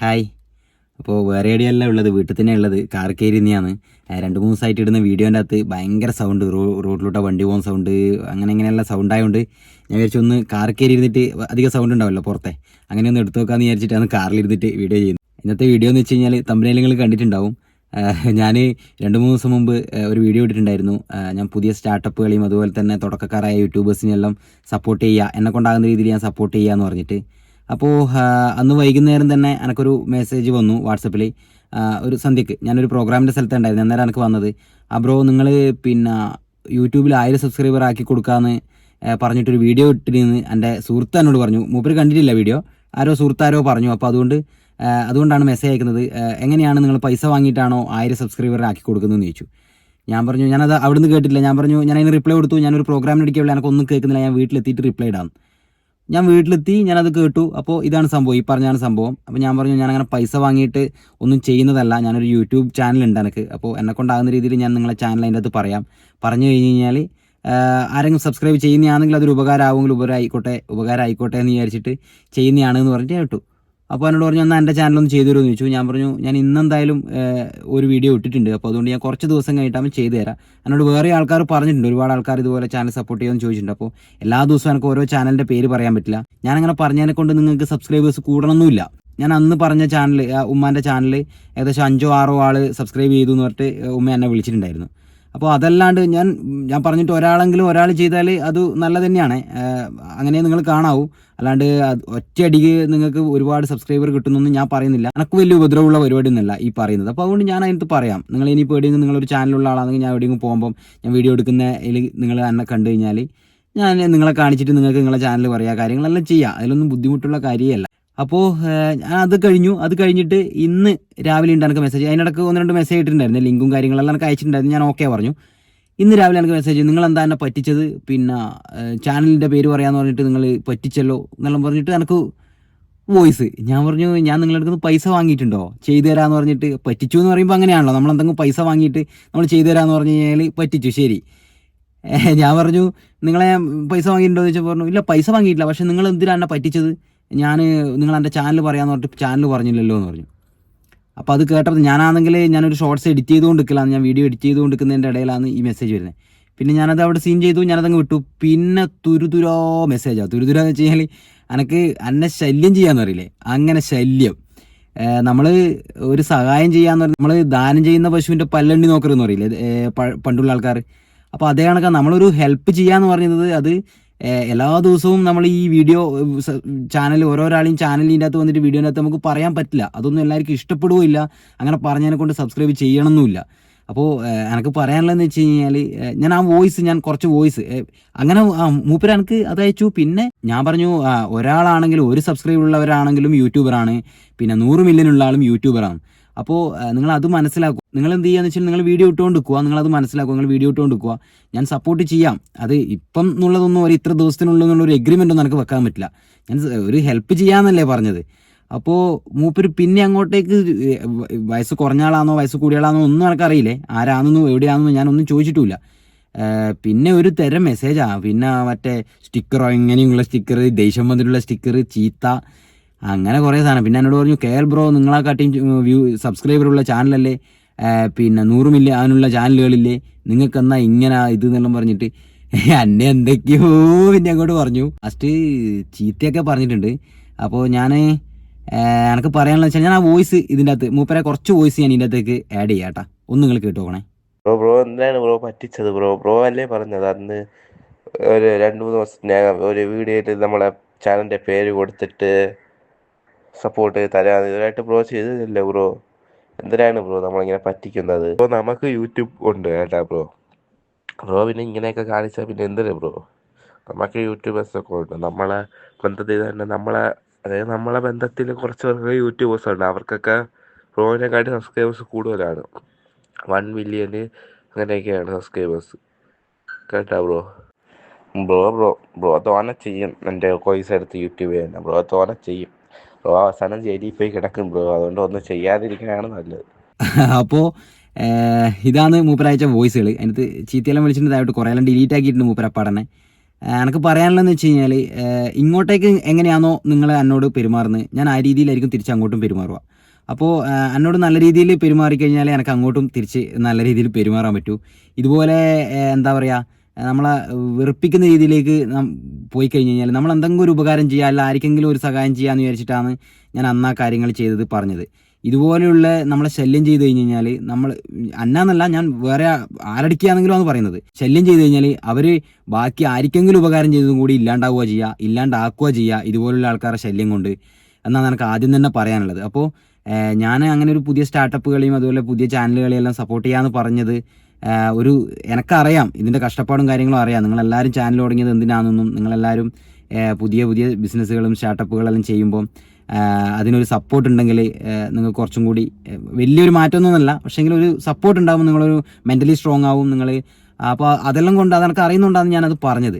Hi. അപ്പോൾ വേറെ എവിടെയല്ല ഉള്ളത്? വീട്ടിൽ തന്നെ ഉള്ളത്. കാർ കയറി തന്നെയാണ് രണ്ട് മൂന്ന് ദിവസമായിട്ട് ഇടുന്ന വീഡിയോന്റെ അകത്ത് ഭയങ്കര സൗണ്ട് റോ റോഡിലോട്ട് വണ്ടി പോകുന്ന സൗണ്ട് അങ്ങനെ ഇങ്ങനെയുള്ള സൗണ്ട് ആയതുകൊണ്ട് ഞാൻ വിചാരിച്ചു ഒന്ന് കാർ കയറി ഇരുന്നിട്ട് അധികം സൗണ്ട് ഉണ്ടാവില്ല പുറത്തെ. അങ്ങനെ ഒന്ന് എടുത്തു നോക്കാമെന്ന് വിചാരിച്ചിട്ടാണ് കാറിലിരുന്നിട്ട് വീഡിയോ ചെയ്യുന്നത്. ഇന്നത്തെ വീഡിയോ എന്ന് വെച്ച് കഴിഞ്ഞാൽ തമ്പനയിൽ കണ്ടിട്ടുണ്ടാവും. ഞാൻ രണ്ട് മൂന്ന് ദിവസം മുമ്പ് ഒരു വീഡിയോ ഇട്ടിട്ടുണ്ടായിരുന്നു. ഞാൻ പുതിയ സ്റ്റാർട്ടപ്പുകളെയും അതുപോലെ തന്നെ തുടക്കക്കാരായ യൂട്യൂബേഴ്സിനെല്ലാം സപ്പോർട്ട് ചെയ്യുക എന്നെ കൊണ്ടാകുന്ന രീതിയിൽ ഞാൻ സപ്പോർട്ട് ചെയ്യുക എന്ന് പറഞ്ഞിട്ട്. അപ്പോൾ അന്ന് വൈകുന്നേരം തന്നെ എനിക്കൊരു മെസ്സേജ് വന്നു വാട്സപ്പിൽ ഒരു സന്ധ്യക്ക്. ഞാനൊരു പ്രോഗ്രാമിന്റെ സ്ഥലത്ത് ഉണ്ടായിരുന്നു. അന്നേരം എനിക്ക് വന്നത്. ആ ബ്രോ നിങ്ങൾ പിന്നെ യൂട്യൂബിൽ ആയിരം സബ്സ്ക്രൈബർ ആക്കി കൊടുക്കാമെന്ന് പറഞ്ഞിട്ടൊരു വീഡിയോ ഇട്ടിരുന്ന് എന്റെ സുഹൃത്ത് എന്നോട് പറഞ്ഞു. മൂപ്പര് കണ്ടിട്ടില്ല വീഡിയോ ആരോ സുഹൃത്താരോ പറഞ്ഞു. അപ്പോൾ അതുകൊണ്ട് അതുകൊണ്ടാണ് മെസ്സേജ് അയക്കുന്നത്. എങ്ങനെയാണ് നിങ്ങൾ പൈസ വാങ്ങിയിട്ടാണോ ആയിരം സബ്സ്ക്രൈബർ ആക്കി കൊടുക്കുന്നതെന്ന് ചോദിച്ചു. ഞാൻ പറഞ്ഞു ഞാനത് അവിടുന്ന് കേട്ടില്ല ഞാൻ പറഞ്ഞു ഞാൻ അതിന് റിപ്ലൈ കൊടുത്തു. ഞാനൊരു പ്രോഗ്രാമിന് ഇടിക്കുള്ള എനിക്കൊന്നും കേൾക്കുന്നില്ല. ഞാൻ വീട്ടിലെത്തിയിട്ട് റിപ്ലൈ ഇടാം ഞാൻ വീട്ടിലെത്തി ഞാനത് കേട്ടു. അപ്പോൾ ഇതാണ് സംഭവം. ഈ പറഞ്ഞാണ് സംഭവം. അപ്പോൾ ഞാൻ പറഞ്ഞു ഞാൻ അങ്ങനെ പൈസ വാങ്ങിയിട്ട് ഒന്നും ചെയ്യുന്നതല്ല. ഞാനൊരു യൂട്യൂബ് ചാനൽ ഉണ്ട് എനിക്ക്. അപ്പോൾ എന്നെ കൊണ്ടാകുന്ന രീതിയിൽ ഞാൻ നിങ്ങളെ ചാനൽ അതിന്റെ അകത്ത് പറയാം. പറഞ്ഞു കഴിഞ്ഞ് കഴിഞ്ഞാൽ ആരെങ്കിലും സബ്സ്ക്രൈബ് ചെയ്യുന്നതാണെങ്കിൽ അതൊരു ഉപകാരമാവുമെങ്കിൽ ഉപകാരമായിക്കോട്ടെ ഉപകാരമായിക്കോട്ടെ എന്ന് വിചാരിച്ചിട്ട് ചെയ്യുന്നതാണെന്ന് പറഞ്ഞിട്ട് കേട്ടു അപ്പോൾ എന്നോട് പറഞ്ഞു എന്നാൽ എന്റെ ചാനലൊന്ന് ചെയ്തു തരുമെന്ന് ചോദിച്ചു. ഞാൻ പറഞ്ഞു ഞാൻ ഇന്നെന്തായാലും ഒരു വീഡിയോ ഇട്ടിട്ടുണ്ട്. അപ്പോൾ അതുകൊണ്ട് ഞാൻ കുറച്ച് ദിവസം കഴിഞ്ഞിട്ടാകുമ്പോൾ ചെയ്തു തരാം. എന്നോട് വേറെ ആൾക്കാർ പറഞ്ഞിട്ടുണ്ട്. ഒരുപാട് ആൾക്കാർ ഇതുപോലെ ചാനൽ സപ്പോർട്ട് ചെയ്യുമെന്ന് ചോദിച്ചിട്ടുണ്ട്. അപ്പോൾ എല്ലാ ദിവസവും എനിക്ക് ഓരോ ചാനലിന്റെ പേര് പറയാൻ പറ്റില്ല. ഞാനങ്ങനെ പറഞ്ഞതിനെ കൊണ്ട് നിങ്ങൾക്ക് സബ്സ്ക്രൈബേഴ്സ് കൂടണമെന്നില്ല ഞാൻ അന്ന് പറഞ്ഞ ചാനൽ ഉമ്മാന്റെ ചാനൽ ഏകദേശം അഞ്ചോ ആറോ ആൾ സബ്സ്ക്രൈബ് ചെയ്തു എന്ന് പറഞ്ഞിട്ട് ഉമ്മ എന്നെ വിളിച്ചിട്ടുണ്ടായിരുന്നു. അപ്പോൾ അതല്ലാണ്ട് ഞാൻ ഞാൻ പറഞ്ഞിട്ട് ഒരാളെങ്കിലും ഒരാൾ ചെയ്താൽ അത് നല്ല തന്നെയാണ്. അങ്ങനെ നിങ്ങൾ കാണാവൂ. അല്ലാണ്ട് ഒറ്റയടിക്ക് നിങ്ങൾക്ക് ഒരുപാട് സബ്സ്ക്രൈബർ കിട്ടുന്നൊന്നും ഞാൻ പറയുന്നില്ല. എനിക്ക് വലിയ ഉപദ്രവമുള്ള പരിപാടി ഒന്നുമല്ല ഈ പറയുന്നത്. അപ്പോൾ അതുകൊണ്ട് ഞാൻ അതിനകത്ത് പറയാം. നിങ്ങൾ ഇനി എവിടെയെങ്കിലും നിങ്ങളൊരു ചാനലുള്ള ആളാണെങ്കിൽ ഞാൻ എവിടെയെങ്കിലും പോകുമ്പം ഞാൻ വീഡിയോ എടുക്കുന്ന നിങ്ങൾ എന്നെ കണ്ടു കഴിഞ്ഞാൽ ഞാൻ നിങ്ങളെ കാണിച്ചിട്ട് നിങ്ങൾക്ക് നിങ്ങളെ ചാനൽ പറയാം. കാര്യങ്ങളെല്ലാം ചെയ്യാം. അതിലൊന്നും ബുദ്ധിമുട്ടുള്ള കാര്യമല്ല. അപ്പോൾ അത് കഴിഞ്ഞു. അത് കഴിഞ്ഞിട്ട് ഇന്ന് രാവിലെ ഉണ്ട് എനിക്ക് മെസ്സേജ് അതിനിടക്ക് ഒന്ന് രണ്ട് മെസ്സേജ് ഇട്ടിട്ടുണ്ടായിരുന്നു. ലിങ്കും കാര്യങ്ങളെല്ലാം എനിക്ക് അയച്ചിട്ടുണ്ടായിരുന്നു. ഞാൻ ഓക്കെ പറഞ്ഞു. ഇന്ന് രാവിലെ എനിക്ക് മെസ്സേജ് നിങ്ങൾ എന്താ എന്നെ പറ്റിച്ചത്? പിന്നെ ചാനലിന്റെ പേര് പറയാന്ന് പറഞ്ഞിട്ട് നിങ്ങൾ പറ്റിച്ചല്ലോ? എന്നെല്ലാം പറഞ്ഞിട്ട് എനിക്ക് വോയിസ് ഞാൻ പറഞ്ഞു ഞാൻ നിങ്ങളുടെ അടുത്ത് പൈസ വാങ്ങിയിട്ടുണ്ടോ? ചെയ്തു തരാമെന്ന് പറഞ്ഞിട്ട് പറ്റിച്ചു എന്ന് പറയുമ്പോൾ അങ്ങനെയാണല്ലോ. നമ്മൾ എന്തെങ്കിലും പൈസ വാങ്ങിയിട്ട് നമ്മൾ ചെയ്തു തരാമെന്ന് പറഞ്ഞു കഴിഞ്ഞാൽ പറ്റിച്ചു. ശരി. ഞാൻ പറഞ്ഞു നിങ്ങളെ പൈസ വാങ്ങിയിട്ടുണ്ടോ? എന്ന് ചോദിച്ചാൽ പറഞ്ഞു ഇല്ല പൈസ വാങ്ങിയിട്ടില്ല. പക്ഷെ നിങ്ങൾ എന്തിനാണ് പറ്റിച്ചത്? ഞാൻ നിങ്ങൾ എന്റെ ചാനൽ പറയാമെന്ന് പറഞ്ഞിട്ട് ചാനൽ പറഞ്ഞില്ലല്ലോ എന്ന് പറഞ്ഞു. അപ്പോൾ അത് കേട്ടപ്പോൾ ഞാനാണെങ്കിൽ ഞാനൊരു ഷോർട്സ് എഡിറ്റ് ചെയ്തുകൊണ്ടിരിക്കലാണ്. ഞാൻ വീഡിയോ എഡിറ്റ് ചെയ്തുകൊണ്ടിരിക്കുന്നതിന്റെ ഇടയിലാണ് ഈ മെസ്സേജ് വരുന്നത് പിന്നെ ഞാനത് അവിടെ സീൻ ചെയ്തു ഞാനതങ്ങ് വിട്ടു. പിന്നെ തുരുതുരോ മെസ്സേജാണ് തുരുതുര എന്ന് വെച്ച് കഴിഞ്ഞാൽ എനിക്ക് എന്നെ ശല്യം ചെയ്യാമെന്ന് അറിയില്ലേ അങ്ങനെ ശല്യം. നമ്മൾ ഒരു സഹായം ചെയ്യാന്ന് പറഞ്ഞാൽ നമ്മൾ ദാനം ചെയ്യുന്ന പശുവിന്റെ പല്ലണ്ടി നോക്കരുതെന്ന് പറയില്ലേ? പണ്ടുള്ള ആൾക്കാർ അപ്പോൾ അതേ കണക്കാണ് നമ്മളൊരു ഹെൽപ്പ് ചെയ്യാന്ന് പറയുന്നത്. അത് എല്ലാ ദിവസവും നമ്മൾ ഈ വീഡിയോ ചാനൽ ഓരോരാളെയും ചാനലിന്റെ അകത്ത് വന്നിട്ട് വീഡിയോന്റെ അകത്ത് നമുക്ക് പറയാൻ പറ്റില്ല. അതൊന്നും എല്ലാവർക്കും ഇഷ്ടപ്പെടുകയില്ല. അങ്ങനെ പറഞ്ഞതിനെ കൊണ്ട് സബ്സ്ക്രൈബ് ചെയ്യണമെന്നില്ല അപ്പോൾ എനിക്ക് പറയാനുള്ളതെന്ന് വെച്ച് കഴിഞ്ഞാൽ ഞാൻ ആ വോയിസ് ഞാൻ കുറച്ച് വോയിസ് അങ്ങനെ മൂപ്പര് എനിക്ക് അത് അയച്ചു. പിന്നെ ഞാൻ പറഞ്ഞു ഒരാളാണെങ്കിലും ഒരു സബ്സ്ക്രൈബ് ഉള്ളവരാണെങ്കിലും യൂട്യൂബറാണ് പിന്നെ നൂറ് മില്യൺ ഉള്ള ആളും യൂട്യൂബറാണ് അപ്പോൾ നിങ്ങൾ അത് മനസ്സിലാക്കുക നിങ്ങൾ എന്ത് ചെയ്യാന്ന് വെച്ചാൽ നിങ്ങൾ വീഡിയോ ഇട്ടുകൊണ്ട് നിൽക്കുക അത് മനസ്സിലാക്കുക നിങ്ങൾ വീഡിയോ ഇട്ടുകൊണ്ട് നിൽക്കുക ഞാൻ സപ്പോർട്ട് ചെയ്യാം. അത് ഇപ്പം എന്നുള്ളതൊന്നും ഒരു ഇത്ര ദിവസത്തിനുള്ളിൽ എന്നുള്ള ഒരു എഗ്രിമെന്റ് ഒന്നും എനിക്ക് വെക്കാൻ പറ്റില്ല. ഞാൻ ഒരു ഹെൽപ്പ് ചെയ്യാമെന്നല്ലേ പറഞ്ഞത്. അപ്പോൾ മൂപ്പര് പിന്നെ അങ്ങോട്ടേക്ക് വയസ്സ് കുറഞ്ഞ ആളാണോ വയസ്സ് കൂടിയ ആളാണോ ഒന്നും എനിക്കറിയില്ലേ. ആരാണെന്നോ എവിടെയാണെന്നോ ഞാനൊന്നും ചോദിച്ചിട്ടില്ല പിന്നെ ഒരു തരം മെസ്സേജാണ് പിന്നെ മറ്റേ സ്റ്റിക്കറോ ഇങ്ങനെയുള്ള സ്റ്റിക്കർ ദേഷ്യം വന്നിട്ടുള്ള സ്റ്റിക്കർ ചീത്ത അങ്ങനെ കുറേ സാധനം. പിന്നെ എന്നോട് പറഞ്ഞു കെ എൽ ബ്രോ നിങ്ങളെക്കാട്ടിയും വ്യൂ സബ്സ്ക്രൈബർ ഉള്ള ചാനലല്ലേ പിന്നെ നൂറ് മില്യ അതിനുള്ള ചാനലുകളില്ലേ? നിങ്ങൾക്ക് എന്നാ ഇങ്ങനെ ഇത് എന്നെല്ലാം പറഞ്ഞിട്ട്? എന്നെ എന്തൊക്കെയോ പിന്നെ അങ്ങോട്ട് പറഞ്ഞു. ഫസ്റ്റ് ചീത്തയൊക്കെ പറഞ്ഞിട്ടുണ്ട്. അപ്പോൾ ഞാൻ എനിക്ക് പറയാനുള്ള വെച്ചാൽ ഞാൻ ആ വോയിസ് ഇതിന്റെ അകത്ത് മൂപ്പരെ കുറച്ച് വോയിസ് ഞാൻ ഇതിന്റെ അകത്തേക്ക് ആഡ് ചെയ്യാം കേട്ടാ ഒന്ന് നിങ്ങൾ കേട്ട് നോക്കണേ ബ്രോ ബ്രോ എന്താണ് ബ്രോ പറ്റിച്ചത് ബ്രോ? ബ്രോ അല്ലേ പറഞ്ഞത്? അന്ന് ഒരു രണ്ട് മൂന്ന് ദിവസത്തിനകം ഒരു വീഡിയോയിൽ നമ്മളെ ചാനലിന്റെ പേര് കൊടുത്തിട്ട് സപ്പോർട്ട് തരാൻ ഇതായിട്ട് ബ്രോ ചെയ്തതില്ല ബ്രോ എന്തിനാണ് ബ്രോ നമ്മളിങ്ങനെ പറ്റിക്കുന്നത്? ഇപ്പോൾ നമുക്ക് യൂട്യൂബ് ഉണ്ട് കേട്ടാ ബ്രോ ബ്രോ പിന്നെ ഇങ്ങനെയൊക്കെ കാണിച്ചാൽ പിന്നെ എന്തിനാ ബ്രോ നമുക്ക് യൂട്യൂബേഴ്സ് ഒക്കെ ഉണ്ട്. നമ്മളെ ബന്ധത്തിൽ തന്നെ നമ്മളെ അതായത് നമ്മളെ ബന്ധത്തിൽ കുറച്ച് പേർക്ക് യൂട്യൂബേഴ്സ് ഉണ്ട്. അവർക്കൊക്കെ ബ്രോയിനെക്കാട്ടി സബ്സ്ക്രൈബേഴ്സ് കൂടുതലാണ്. വൺ മില്യന് അങ്ങനെയൊക്കെയാണ് സബ്സ്ക്രൈബേഴ്സ് കേട്ടാ ബ്രോ ബ്രോ ബ്രോ ബ്രോ തോനെ ചെയ്യും. എന്റെ കോയ്സ് എടുത്ത് യൂട്യൂബ് തന്നെ ബ്രോ തോനെ ചെയ്യും. ബ്രോ അവസാനം ജയിലിൽ പോയി കിടക്കും ബ്രോ. അതുകൊണ്ട് ഒന്നും ചെയ്യാതിരിക്കാനാണ് നല്ലത്. അപ്പോ ഇതാണ് മൂപ്പരയച്ച വോയിസുകൾ അതിനകത്ത് ചീത്തയെല്ലാം വിളിച്ചിട്ട് കുറെ എല്ലാം ഡിലീറ്റ് ആക്കിയിട്ടുണ്ട് മൂപ്പര പടനെ എനിക്ക് പറയാനുള്ളതെന്ന് വെച്ച് കഴിഞ്ഞാൽ ഇങ്ങോട്ടേക്ക് എങ്ങനെയാണോ നിങ്ങൾ എന്നോട് പെരുമാറുന്നത് ഞാൻ ആ രീതിയിലായിരിക്കും തിരിച്ച് അങ്ങോട്ടും പെരുമാറുക. അപ്പോൾ എന്നോട് നല്ല രീതിയിൽ പെരുമാറിക്കഴിഞ്ഞാൽ എനിക്ക് അങ്ങോട്ടും തിരിച്ച് നല്ല രീതിയിൽ പെരുമാറാൻ പറ്റൂ. ഇതുപോലെ എന്താ പറയുക നമ്മളെ വെറുപ്പിക്കുന്ന രീതിയിലേക്ക് പോയി കഴിഞ്ഞ് കഴിഞ്ഞാൽ നമ്മൾ എന്തെങ്കിലും ഒരു ഉപകാരം ചെയ്യുക അല്ല ആർക്കെങ്കിലും ഒരു സഹായം ചെയ്യാമെന്ന് വിചാരിച്ചിട്ടാണ് ഞാൻ അന്ന് ആ കാര്യങ്ങൾ ചെയ്തത് പറഞ്ഞത്. ഇതുപോലെയുള്ള നമ്മളെ ശല്യം ചെയ്ത് കഴിഞ്ഞ് കഴിഞ്ഞാൽ നമ്മൾ അന്നാന്നല്ല ഞാൻ വേറെ ആരടിക്കുകയാണെങ്കിലും ആണ് പറയുന്നത്. ശല്യം ചെയ്ത് കഴിഞ്ഞാൽ അവർ ബാക്കി ആർക്കെങ്കിലും ഉപകാരം ചെയ്തതും കൂടി ഇല്ലാണ്ടാവുക ചെയ്യുക ഇല്ലാണ്ടാക്കുക ചെയ്യുക ഇതുപോലുള്ള ആൾക്കാരുടെ ശല്യം കൊണ്ട് എന്നാണ് എനിക്ക് ആദ്യം തന്നെ പറയാനുള്ളത്. അപ്പോൾ ഞാൻ അങ്ങനെ ഒരു പുതിയ സ്റ്റാർട്ടപ്പുകളെയും അതുപോലെ പുതിയ ചാനലുകളെയും എല്ലാം സപ്പോർട്ട് ചെയ്യാമെന്ന് പറഞ്ഞത് ഒരു എനക്കറിയാം ഇതിന്റെ കഷ്ടപ്പാടും കാര്യങ്ങളും അറിയാം. നിങ്ങളെല്ലാവരും ചാനൽ തുടങ്ങിയത് എന്തിനാണെന്നും നിങ്ങളെല്ലാവരും പുതിയ പുതിയ ബിസിനസ്സുകളും സ്റ്റാർട്ടപ്പുകളെല്ലാം ചെയ്യുമ്പോൾ അതിനൊരു സപ്പോർട്ട് ഉണ്ടെങ്കിൽ നിങ്ങൾക്ക് കുറച്ചും കൂടി വലിയൊരു മാറ്റമൊന്നുമല്ല എങ്കിലും ഒരു സപ്പോർട്ട് ഉണ്ടാകും നിങ്ങളൊരു മെന്റലി സ്ട്രോങ് ആവും നിങ്ങൾ അപ്പോൾ അതെല്ലാം കൊണ്ട് അതെനിക്ക് അറിയുന്നുണ്ടാന്ന് ഞാനത് പറഞ്ഞത്.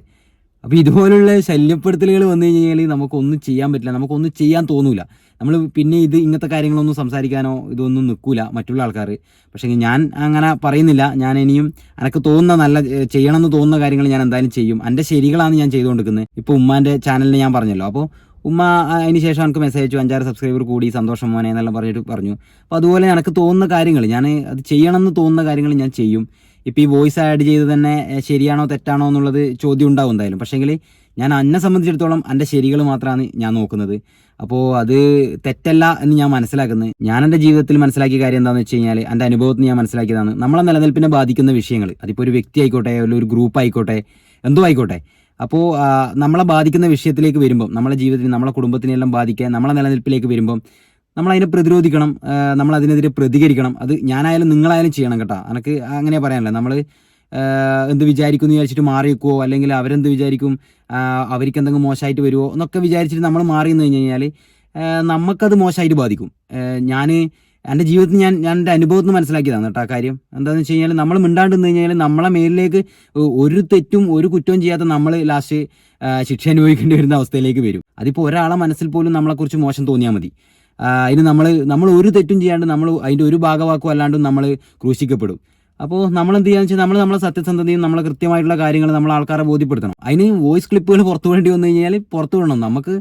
അപ്പോൾ ഇതുപോലുള്ള ശല്യപ്പെടുത്തലുകൾ വന്നു കഴിഞ്ഞാൽ നമുക്കൊന്നും ചെയ്യാൻ പറ്റില്ല. നമുക്കൊന്നും ചെയ്യാൻ തോന്നൂല. നമ്മൾ പിന്നെ ഇത് ഇങ്ങനത്തെ കാര്യങ്ങളൊന്നും സംസാരിക്കാനോ ഇതൊന്നും നിൽക്കില്ല മറ്റുള്ള ആൾക്കാർ പക്ഷേ ഞാൻ അങ്ങനെ പറയുന്നില്ല. ഞാൻ ഇനിയും എനിക്ക് തോന്നുന്ന നല്ല ചെയ്യണം ചെയ്യണമെന്ന് തോന്നുന്ന കാര്യങ്ങൾ ഞാൻ എന്തായാലും ചെയ്യും. എന്റെ ശരികളാണ് ഞാൻ ചെയ്തുകൊണ്ടിരിക്കുന്നത്. ഇപ്പോൾ ഉമ്മാന്റെ ചാനലിൽ ഞാൻ പറഞ്ഞല്ലോ. അപ്പോൾ ഉമ്മ അതിന് ശേഷം എനിക്ക് മെസ്സേജ് അയച്ചു. അഞ്ചാറ് സബ്സ്ക്രൈബർ കൂടി. സന്തോഷം മോനെ എന്നെല്ലാം പറഞ്ഞിട്ട് പറഞ്ഞു. അപ്പോൾ അതുപോലെ എനിക്ക് തോന്നുന്ന കാര്യങ്ങൾ ഞാൻ അത് ചെയ്യണമെന്ന് തോന്നുന്ന കാര്യങ്ങൾ ഞാൻ ചെയ്യും. ഇപ്പോൾ ഈ വോയിസ് ആഡ് ചെയ്ത് തന്നെ ശരിയാണോ തെറ്റാണോ എന്നുള്ളത് ചോദ്യം ഉണ്ടാവും എന്തായാലും. പക്ഷേങ്കിൽ ഞാൻ എന്നെ സംബന്ധിച്ചിടത്തോളം എന്റെ ശരികൾ മാത്രമാണ് ഞാൻ നോക്കുന്നത്. അപ്പോൾ അത് തെറ്റല്ല എന്ന് ഞാൻ മനസ്സിലാക്കുന്നത്. ഞാൻ എന്റെ ജീവിതത്തിൽ മനസ്സിലാക്കിയ കാര്യം എന്താണെന്ന് വെച്ച് കഴിഞ്ഞാൽ എന്റെ അനുഭവത്തിൽ ഞാൻ മനസ്സിലാക്കിയതാണ്. നമ്മളെ നിലനിൽപ്പിനെ ബാധിക്കുന്ന വിഷയങ്ങൾ അതിപ്പോൾ ഒരു വ്യക്തി ആയിക്കോട്ടെ അല്ലെങ്കിൽ ഒരു ഗ്രൂപ്പ് ആയിക്കോട്ടെ എന്തോ ആയിക്കോട്ടെ. അപ്പോൾ നമ്മളെ ബാധിക്കുന്ന വിഷയത്തിലേക്ക് വരുമ്പം നമ്മളെ ജീവിതത്തിൽ നമ്മളെ കുടുംബത്തിനെല്ലാം ബാധിക്കുക നമ്മളെ നിലനിൽപ്പിലേക്ക് വരുമ്പം നമ്മളതിനെ പ്രതിരോധിക്കണം ആ, നമ്മൾ അതിനെതിരെ പ്രതികരിക്കണം. അത് ഞാനായാലും നിങ്ങളായാലും ചെയ്യണം കേട്ടോ. എനിക്ക് അങ്ങനെ പറയാനല്ല. നമ്മൾ എന്ത് വിചാരിക്കും എന്ന് വിചാരിച്ചിട്ട് മാറി വെക്കുവോ അല്ലെങ്കിൽ അവരെന്ത് വിചാരിക്കും? അവർക്ക് എന്തെങ്കിലും മോശമായിട്ട് വരുമോ എന്നൊക്കെ വിചാരിച്ചിട്ട് നമ്മൾ മാറി നിന്ന് കഴിഞ്ഞ് കഴിഞ്ഞാൽ നമുക്കത് മോശമായിട്ട് ബാധിക്കും. ഞാൻ എന്റെ ജീവിതത്തിൽ ഞാൻ ഞാൻ എന്റെ അനുഭവത്തിൽ നിന്ന് മനസ്സിലാക്കിയതാണ് കേട്ടോ കാര്യം. എന്താണെന്ന് വെച്ച് കഴിഞ്ഞാൽ നമ്മൾ മിണ്ടാണ്ട് നിന്ന് കഴിഞ്ഞാൽ നമ്മളെ മേലിലേക്ക് ഒരു തെറ്റും ഒരു കുറ്റവും ചെയ്യാത്ത നമ്മൾ ലാസ്റ്റ് ശിക്ഷ അനുഭവിക്കേണ്ടി വരുന്ന അവസ്ഥയിലേക്ക് വരും. അതിപ്പോൾ ഒരാളെ മനസ്സിൽ പോലും നമ്മളെക്കുറിച്ച് മോശം തോന്നിയാൽ മതി. അതിന് നമ്മൾ നമ്മൾ ഒരു തെറ്റും ചെയ്യാണ്ട് നമ്മൾ അതിന്റെ ഒരു ഭാഗവാക്കും അല്ലാണ്ടും നമ്മൾ ക്രൂശിക്കപ്പെടും. അപ്പോൾ നമ്മൾ എന്ത് ചെയ്യാന്ന് വെച്ചാൽ നമ്മൾ നമ്മളെ സത്യസന്ധതയും നമ്മളെ കൃത്യമായിട്ടുള്ള കാര്യങ്ങൾ നമ്മൾ ആൾക്കാരെ ബോധ്യപ്പെടുത്തണം. അതിന് വോയിസ് ക്ലിപ്പുകൾ പുറത്തു വേണ്ടി വന്നു കഴിഞ്ഞാൽ പുറത്തു വിടണം. നമുക്ക്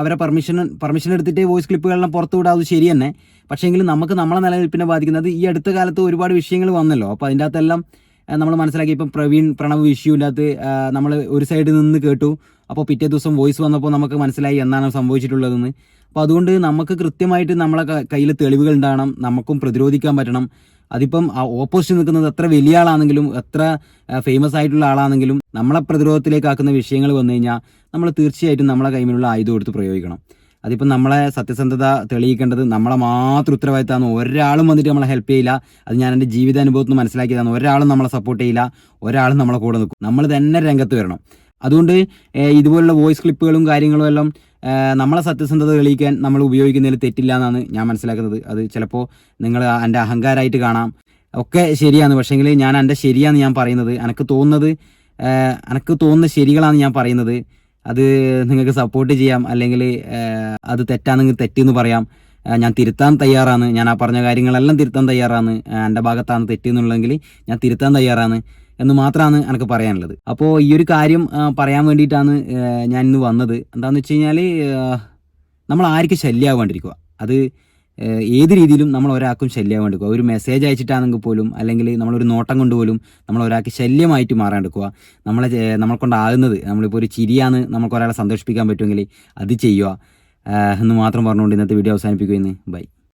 അവരെ പെർമിഷൻ പെർമിഷൻ എടുത്തിട്ട് വോയിസ് ക്ലിപ്പുകളെല്ലാം പുറത്തു വിടാം അത് ശരി തന്നെ. പക്ഷേങ്കിൽ നമുക്ക് നമ്മളെ നിലനിൽപ്പിനെ ബാധിക്കുന്നത് ഈ അടുത്ത കാലത്ത് ഒരുപാട് വിഷയങ്ങൾ വന്നല്ലോ. അപ്പോൾ അതിന്റെ അകത്തെല്ലാം നമ്മൾ മനസ്സിലാക്കി ഇപ്പം പ്രവീൺ പ്രണവ് ഇഷ്യൂ ഇല്ലാത്ത നമ്മൾ ഒരു സൈഡിൽ നിന്ന് കേട്ടു. അപ്പോൾ പിറ്റേ ദിവസം വോയിസ് വന്നപ്പോൾ നമുക്ക് മനസ്സിലായി എന്താണ് സംഭവിച്ചിട്ടുള്ളതെന്ന്. അപ്പോൾ അതുകൊണ്ട് നമുക്ക് കൃത്യമായിട്ട് നമ്മളെ കയ്യിൽ തെളിവുകൾ ഉണ്ടാകണം നമുക്കും പ്രതിരോധിക്കാൻ പറ്റണം. അതിപ്പം ഓപ്പോസിറ്റ് നിൽക്കുന്നത് എത്ര വലിയ ആളാണെങ്കിലും എത്ര ഫേമസ് ആയിട്ടുള്ള ആളാണെങ്കിലും നമ്മളെ പ്രതിരോധത്തിലേക്ക് ആക്കുന്ന വിഷയങ്ങൾ വന്നു കഴിഞ്ഞാൽ നമ്മൾ തീർച്ചയായിട്ടും നമ്മളെ കയ്യിലുള്ള ആയുധം എടുത്ത് പ്രയോഗിക്കണം. അതിപ്പം നമ്മളെ സത്യസന്ധത തെളിയിക്കേണ്ടത് നമ്മളെ മാത്രം ഉത്തരവാദിത്തമാണ്. ഒരാളും വന്നിട്ട് നമ്മളെ ഹെൽപ്പ് ചെയ്യില്ല. അത് ഞാൻ എന്റെ ജീവിതാനുഭവത്തിൽ നിന്ന് മനസ്സിലാക്കിയതാണ്. ഒരാളും നമ്മളെ സപ്പോർട്ട് ചെയ്യില്ല. ഒരാളും നമ്മളെ കൂടെ നിൽക്കും. നമ്മൾ തന്നെ രംഗത്ത് വരണം. അതുകൊണ്ട് ഇതുപോലുള്ള വോയിസ് ക്ലിപ്പുകളും കാര്യങ്ങളും എല്ലാം നമ്മളെ സത്യസന്ധത തെളിയിക്കാൻ നമ്മൾ ഉപയോഗിക്കുന്നതിൽ തെറ്റില്ല എന്നാണ് ഞാൻ മനസ്സിലാക്കുന്നത്. അത് ചിലപ്പോൾ നിങ്ങൾ എന്റെ അഹങ്കാരമായിട്ട് കാണാം. ഒക്കെ ശരിയാണ്. പക്ഷേങ്കിൽ ഞാൻ എന്റെ ശരിയാന്ന് ഞാൻ പറയുന്നത്. എനിക്ക് തോന്നുന്നത് എനിക്ക് തോന്നുന്ന ശരികളാണ് ഞാൻ പറയുന്നത്. അത് നിങ്ങൾക്ക് സപ്പോർട്ട് ചെയ്യാം. അല്ലെങ്കിൽ അത് തെറ്റാണെങ്കിൽ തെറ്റെന്ന് പറയാം. ഞാൻ തിരുത്താൻ തയ്യാറാണ്. ഞാൻ ആ പറഞ്ഞ കാര്യങ്ങളെല്ലാം തിരുത്താൻ തയ്യാറാണ്. എന്റെ ഭാഗത്താണ് തെറ്റെന്നുള്ളതെങ്കിൽ ഞാൻ തിരുത്താൻ തയ്യാറാണ് എന്ന് മാത്രമാണ് എനിക്ക് പറയാനുള്ളത്. അപ്പോൾ ഈ ഒരു കാര്യം പറയാൻ വേണ്ടിയിട്ടാണ് ഞാൻ ഇന്ന് വന്നത്. എന്താണെന്ന് വെച്ച് കഴിഞ്ഞാൽ നമ്മൾ ആർക്കും ശല്യമാവാണ്ടിരിക്കുക അത് ഏത് രീതിയിലും നമ്മൾ ഒരാൾക്കും ശല്യമാവാണ്ടിരിക്കുക ഒരു മെസ്സേജ് അയച്ചിട്ടാണെങ്കിൽ പോലും അല്ലെങ്കിൽ നമ്മളൊരു നോട്ടം കൊണ്ടുപോലും നമ്മൾ ഒരാൾക്ക് ശല്യമായിട്ട് മാറാണ്ടിരിക്കുക നമ്മളെ നമ്മളെ കൊണ്ടാകുന്നത് നമ്മളിപ്പോൾ ഒരു ചിരിയാണ് നമുക്ക് ഒരാളെ സന്തോഷിപ്പിക്കാൻ പറ്റുമെങ്കിൽ അത് ചെയ്യുക. എന്ന് മാത്രം പറഞ്ഞുകൊണ്ട് ഇന്നത്തെ വീഡിയോ അവസാനിപ്പിക്കുന്നു. ബൈ.